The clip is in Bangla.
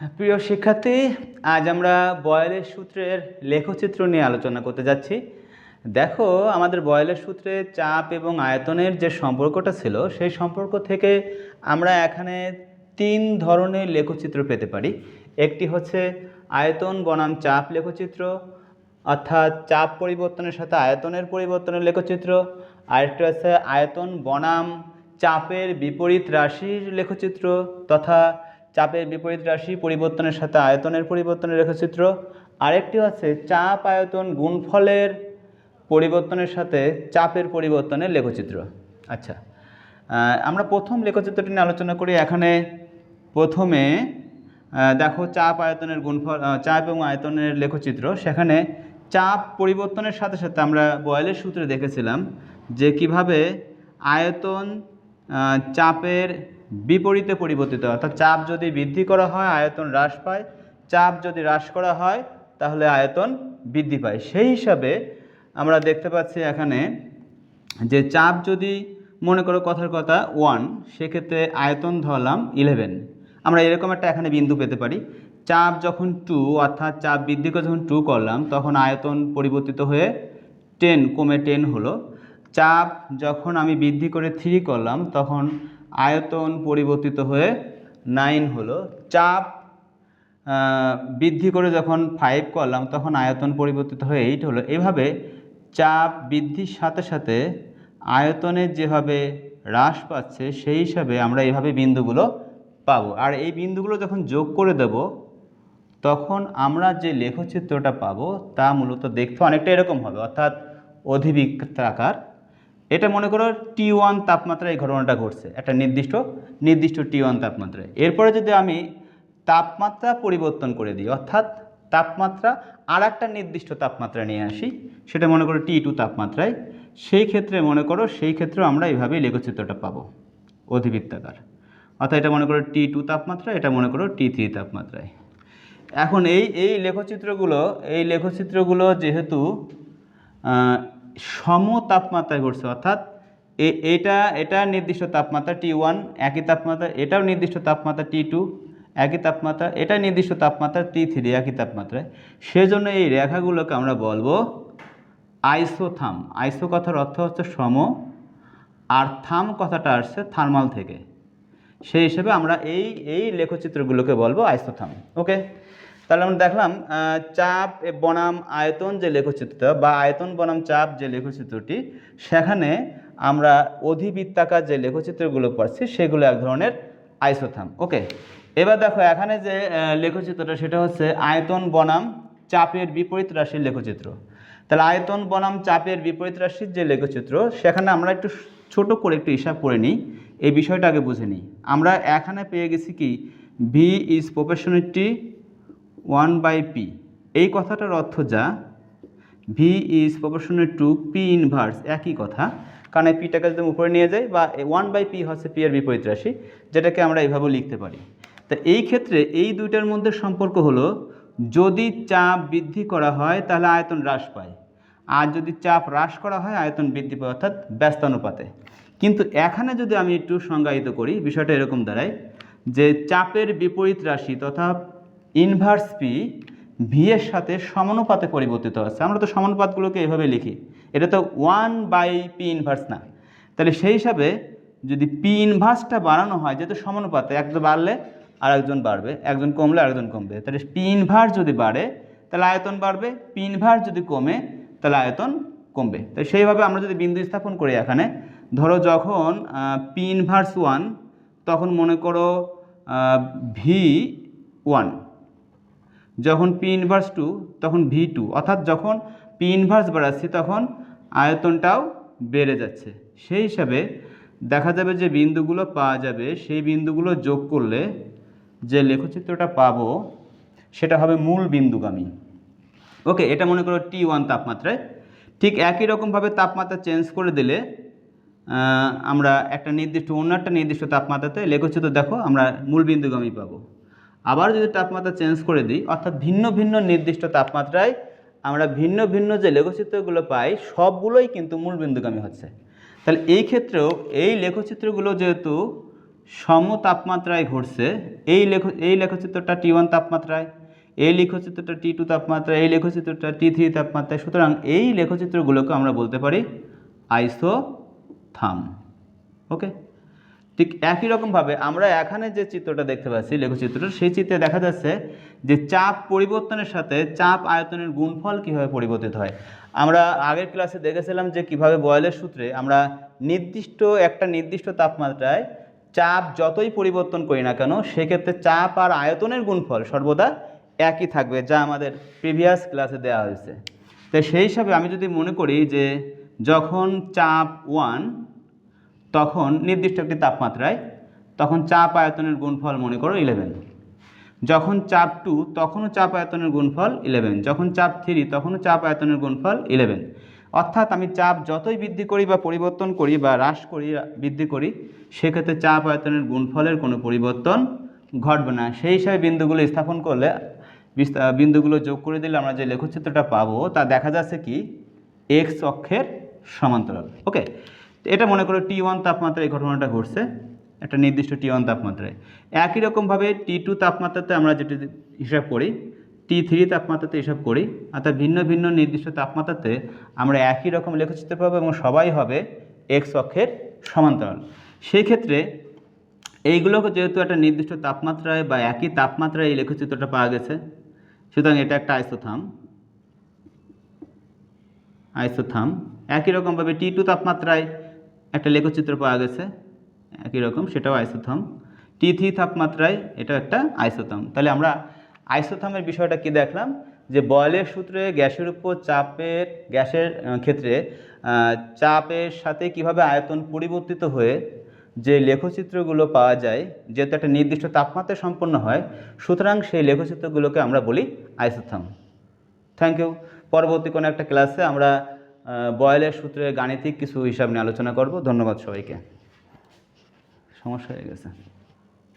প্রিয় শিক্ষার্থী, আজ আমরা বয়েলের সূত্রের লেখচিত্র নিয়ে আলোচনা করতে যাচ্ছি। দেখো, আমাদের বয়েলের সূত্রে চাপ এবং আয়তনের যে সম্পর্কটা ছিল, সেই সম্পর্ক থেকে আমরা এখানে তিন ধরনের লেখচিত্র পেতে পারি। একটি হচ্ছে আয়তন বনাম চাপ লেখচিত্র, অর্থাৎ চাপ পরিবর্তনের সাথে আয়তনের পরিবর্তনের লেখচিত্র। আরেকটি হচ্ছে আয়তন বনাম চাপের বিপরীত রাশির লেখচিত্র তথা চাপের বিপরীত রাশি পরিবর্তনের সাথে আয়তনের পরিবর্তনের লেখচিত্র আরেকটি হচ্ছে চাপ, আয়তন, গুণফলের পরিবর্তনের সাথে চাপের পরিবর্তনের লেখচিত্র। আচ্ছা আমরা প্রথম লেখচিত্রটি নিয়ে আলোচনা করি। এখানে প্রথমে দেখো চাপ, আয়তনের গুণফল চাপ এবং আয়তনের লেখচিত্র। সেখানে চাপ পরিবর্তনের সাথে সাথে আমরা বয়েলের সূত্রে দেখেছিলাম যে কীভাবে আয়তন চাপের বিপরীতে পরিবর্তিত। হয় অর্থাৎ চাপ যদি বৃদ্ধি করা হয়, আয়তন হ্রাস পায়। চাপ যদি হ্রাস করা হয়, তাহলে আয়তন বৃদ্ধি পায়। সেই হিসাবে আমরা দেখতে পাচ্ছি এখানে যে চাপ যদি মনে করো কথার কথা ওয়ান সেক্ষেত্রে আয়তন ধরলাম ইলেভেন আমরা এরকম একটা এখানে বিন্দু পেতে পারি। চাপ যখন টু অর্থাৎ চাপ বৃদ্ধি করে যখন টু করলাম, তখন আয়তন পরিবর্তিত হয়ে টেন কমে টেন হলো। চাপ যখন আমি বৃদ্ধি করে থ্রি করলাম, তখন আয়তন পরিবর্তিত হয়ে নাইন হলো। চাপ বৃদ্ধি করে যখন ফাইভ করলাম, তখন আয়তন পরিবর্তিত হয়ে এইট হলো। এভাবে চাপ বৃদ্ধির সাথে সাথে আয়তনের যেভাবে হ্রাস পাচ্ছে, সেই হিসাবে আমরা এইভাবে বিন্দুগুলো পাবো। আর এই বিন্দুগুলো যখন যোগ করে দেব, তখন আমরা যে লেখচিত্রটা পাবো, তা মূলত দেখতে অনেকটা এরকম হবে। অর্থাৎ অধিবৃত্তাকার এটা মনে করো টি ওয়ান তাপমাত্রায় এই ঘটনাটা ঘটছে, একটা নির্দিষ্ট নির্দিষ্ট টি ওয়ান তাপমাত্রায়। এরপরে যদি আমি তাপমাত্রা পরিবর্তন করে দিই, অর্থাৎ তাপমাত্রা আর একটা নির্দিষ্ট তাপমাত্রা নিয়ে আসি, সেটা মনে করো টি টু তাপমাত্রায়, সেই ক্ষেত্রে মনে করো, সেই ক্ষেত্রেও আমরা এইভাবেই লেখচিত্রটা পাবো, অধিবৃত্তাকার। অর্থাৎ এটা মনে করো টি টু তাপমাত্রা এটা মনে করো টি থ্রি তাপমাত্রায়। এখন এই এই লেখচিত্রগুলো এই লেখচিত্রগুলো যেহেতু সম তাপমাত্রায় ঘটছে, অর্থাৎ এটা এটা নির্দিষ্ট তাপমাত্রা টি ওয়ান একই তাপমাত্রা, এটাও নির্দিষ্ট তাপমাত্রা টি টু একই তাপমাত্রা, এটা নির্দিষ্ট তাপমাত্রা টি থ্রি একই তাপমাত্রায়। সেজন্য এই রেখাগুলোকে আমরা বলব আইসোথাম। আইসো কথার অর্থ হচ্ছে সম, আর থাম কথাটা আসছে থার্মাল থেকে। সেই হিসেবে আমরা এই এই লেখচিত্রগুলোকে বলব আইসোথাম, ওকে? তাহলে আমরা দেখলাম চাপ বনাম আয়তন যে লেখচিত্রটা বা আয়তন বনাম চাপ যে লেখচিত্রটি, সেখানে আমরা অধিবৃত্তাকার যে লেখচিত্রগুলো পাচ্ছি সেগুলো এক ধরনের আইসোথাম। ওকে? এবার দেখো, এখানে যে লেখচিত্রটা, সেটা হচ্ছে আয়তন বনাম চাপের বিপরীত রাশির লেখচিত্র। তাহলে আয়তন বনাম চাপের বিপরীত রাশির যে লেখচিত্র, সেখানে আমরা একটু ছোট করে একটু হিসাব করে নিই, এই বিষয়টা আগে বুঝে নিই। আমরা এখানে পেয়ে গেছি কি V is proportionality one by P. এই কথাটার অর্থ যা? V is proportional to P inverse একই কথা। কারণ এই পিটাকে যদি উপরে নিয়ে যাই বা ওয়ান বাই পি হচ্ছে পি এর বিপরীত রাশি, যেটাকে আমরা এইভাবেও লিখতে পারি। তা এই ক্ষেত্রে এই দুইটার মধ্যে সম্পর্ক হলো, যদি চাপ বৃদ্ধি করা হয়, তাহলে আয়তন হ্রাস পায়। আর যদি চাপ হ্রাস করা হয়, আয়তন বৃদ্ধি পায়, অর্থাৎ ব্যস্তানুপাতে। কিন্তু এখানে যদি আমি একটু সংজ্ঞায়িত করি, বিষয়টা এরকম দাঁড়ায় যে চাপের বিপরীত রাশি তথা ইনভার্স পি ভি এর সাথে সমানুপাতে পরিবর্তিত হচ্ছে আমরা তো সমানুপাতগুলোকে এভাবে লিখি। এটা তো ওয়ান বাই পি ইনভার্স না। তাহলে সেই হিসাবে যদি পি ইনভার্সটা বাড়ানো হয়, যেহেতু সমানুপাতে, একজন বাড়লে আর একজন বাড়বে, একজন কমলে আরেকজন কমবে। তাহলে পি ইনভার্স যদি বাড়ে, তাহলে আয়তন বাড়বে। পি ইনভার্স যদি কমে, তাহলে আয়তন কমবে। তাই সেইভাবে আমরা যদি বিন্দু স্থাপন করি এখানে, ধরো যখন পি ইনভার্স ওয়ান, তখন মনে করো ভি ওয়ান। যখন পি ইনভার্স টু তখন ভি টু অর্থাৎ যখন পি ইনভার্স বাড়াচ্ছি, তখন আয়তনটাও বেড়ে যাচ্ছে। সেই হিসাবে দেখা যাবে যে বিন্দুগুলো পাওয়া যাবে, সেই বিন্দুগুলো যোগ করলে যে লেখচিত্রটা পাবো, সেটা হবে মূল বিন্দুগামী। ওকে, এটা মনে করো টি ওয়ান তাপমাত্রায়। ঠিক একই রকমভাবে তাপমাত্রা চেঞ্জ করে দিলে আমরা একটা নির্দিষ্ট অন্য একটা নির্দিষ্ট তাপমাত্রাতে লেখচিত্র দেখো, আমরা মূল বিন্দুগামী পাবো। আবার যদি তাপমাত্রা চেঞ্জ করে দিই, অর্থাৎ ভিন্ন ভিন্ন নির্দিষ্ট তাপমাত্রায় আমরা ভিন্ন ভিন্ন যে লেখচিত্রগুলো পাই, সবগুলোই কিন্তু মূল বিন্দুগামী হচ্ছে। তাহলে এই ক্ষেত্রেও এই লেখচিত্রগুলো যেহেতু সম তাপমাত্রায় ঘটছে, এই লেখ, এই লেখচিত্রটা টি ওয়ান তাপমাত্রায়, এই লেখচিত্রটা টি টু তাপমাত্রা এই লেখচিত্রটা টি থ্রি তাপমাত্রায়, সুতরাং এই লেখচিত্রগুলোকে আমরা বলতে পারি আইসোথাম ওকে ঠিক একই রকমভাবে আমরা এখানে যে চিত্রটা দেখতে পাচ্ছি লেখচিত্র সেই চিত্রে দেখা যাচ্ছে যে চাপ পরিবর্তনের সাথে চাপ আয়তনের গুণফল কীভাবে পরিবর্তিত হয়। আমরা আগের ক্লাসে দেখেছিলাম যে কীভাবে বয়েলের সূত্রে আমরা নির্দিষ্ট, একটা নির্দিষ্ট তাপমাত্রায় চাপ যতই পরিবর্তন করি না কেন, সেক্ষেত্রে চাপ আর আয়তনের গুণফল সর্বদা একই থাকবে, যা আমাদের প্রিভিয়াস ক্লাসে দেওয়া হয়েছে। তো সেই হিসাবে আমি যদি মনে করি যে যখন চাপ ওয়ান তখন নির্দিষ্ট একটি তাপমাত্রায় তখন চাপ আয়তনের গুণফল মনে করো ইলেভেন যখন চাপ টু তখনও চাপ আয়তনের গুণফল ইলেভেন যখন চাপ থ্রি তখনও চাপ আয়তনের গুণফল ইলেভেন অর্থাৎ আমি চাপ যতই বৃদ্ধি করি বা পরিবর্তন করি বা হ্রাস করি, বৃদ্ধি করি, সেক্ষেত্রে চাপ আয়তনের গুণফলের কোনো পরিবর্তন ঘটবে না। সেই হিসাবে বিন্দুগুলো স্থাপন করলে বিন্দুগুলো যোগ করে দিলে আমরা যে লেখচিত্রটা পাবো, তা দেখা যাচ্ছে কি? এক্স অক্ষের সমান্তরাল। ওকে এটা মনে করো টি ওয়ান তাপমাত্রায় এই ঘটনাটা ঘটছে, একটা নির্দিষ্ট টি ওয়ান তাপমাত্রায়। একই রকমভাবে টি টু তাপমাত্রাতে আমরা যেটি হিসাব করি টি থ্রি তাপমাত্রাতে হিসাব করি, অর্থাৎ ভিন্ন ভিন্ন নির্দিষ্ট তাপমাত্রাতে আমরা একই রকম লেখচিত্র পাবো এবং সবাই হবে এক্স অক্ষের সমান্তরাল। সেই ক্ষেত্রে এইগুলোকে যেহেতু একটা নির্দিষ্ট তাপমাত্রায় বা একই তাপমাত্রায় এই লেখচিত্রটা পাওয়া গেছে, সুতরাং এটা একটা আইসোথাম। আইসোথাম। একই রকমভাবে টি টু তাপমাত্রায় একটা লেখচিত্র পাওয়া গেছে, একই রকম, সেটাও আইসোথাম। টি থ্রি তাপমাত্রায় এটা একটা আইসোথাম। তাহলে আমরা আইসোথামের বিষয়টা কি দেখলাম? যে বয়লের সূত্রে গ্যাসের উপর চাপের, গ্যাসের ক্ষেত্রে চাপের সাথে কীভাবে আয়তন পরিবর্তিত হয়ে যে লেখচিত্রগুলো পাওয়া যায়, যেহেতু একটা নির্দিষ্ট তাপমাত্রা সম্পন্ন হয়, সুতরাং সেই লেখচিত্রগুলোকে আমরা বলি আইসোথাম। থ্যাংক ইউ পরবর্তী কোনো একটা ক্লাসে আমরা বয়েলের সূত্রে গাণিতিক কিছু হিসাব নিয়ে আলোচনা করব। ধন্যবাদ সবাইকে। সমস্যা হয়ে গেছে।